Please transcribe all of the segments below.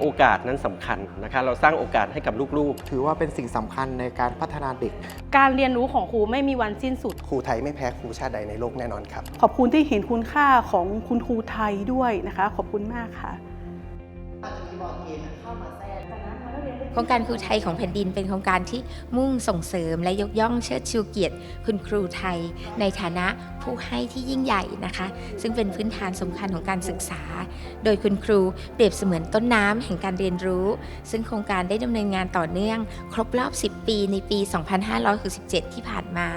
โอกาสนั้นสำคัญนะคะเราสร้างโอกาสให้กับลูกถือว่าเป็นสิ่งสำคัญในการพัฒนาเด็ก การเรียนรู้ของครูไม่มีวันสิ้นสุด ครูไทยไม่แพ้ครูชาติใดในโลกแน่นอนครับ ขอบคุณที่เห็นคุณค่าของคุณครูไทยด้วยนะคะ ขอบคุณมากค่ะ โครงการครูไทยของแผ่นดินเป็นโครงการที่มุ่งส่งเสริมและยกย่องเชิดชูเกียรติ คุณครูไทย ในฐานะผู้ให้ที่ยิ่งใหญ่นะคะ ซึ่งเป็นพื้นฐานสำคัญของการศึกษา โดยคุณครูเปรียบเสมือนต้นน้ำแห่งการเรียนรู้ ซึ่งโครงการได้ดำเนินงานต่อเนื่อง ครบรอบ 10 ปีในปี 2567 ที่ผ่านมา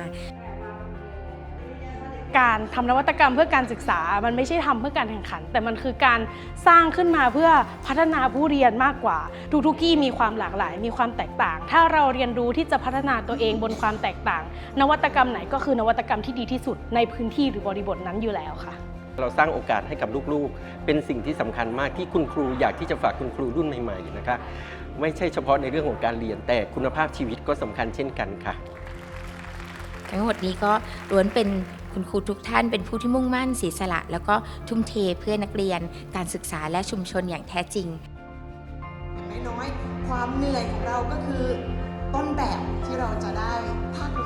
การทำนวัตกรรมเพื่อการศึกษา มันไม่ใช่ทำเพื่อการแข่งขัน แต่มันคือการสร้างขึ้นมาเพื่อพัฒนาผู้เรียนมากกว่า ทุกๆที่มีความหลากหลาย มีความแตกต่าง ถ้าเราเรียนรู้ที่จะพัฒนาตัวเองบนความแตกต่าง นวัตกรรมไหนก็คือนวัตกรรมที่ดีที่สุดในพื้นที่หรือบริบทนั้นอยู่แล้วค่ะๆเราสร้างโอกาสให้กับลูกๆ เป็นสิ่งที่สำคัญมากที่คุณครูอยากที่จะฝากคุณครูรุ่นใหม่ๆนะคะไม่ใช่เฉพาะในเรื่องของการเรียนแต่คุณภาพชีวิตก็สำคัญเช่นกันค่ะ ทั้งหมดนี้ก็ล้วนเป็น คุณครูทุกท่านเป็นผู้ที่มุ่งมั่นเสียสละ แล้วก็ทุ่มเทเพื่อนักเรียน การศึกษาและชุมชนอย่างแท้จริงไม่น้อยๆความเหนื่อยของเราก็คือต้นแบบที่เราจะได้ภาคภู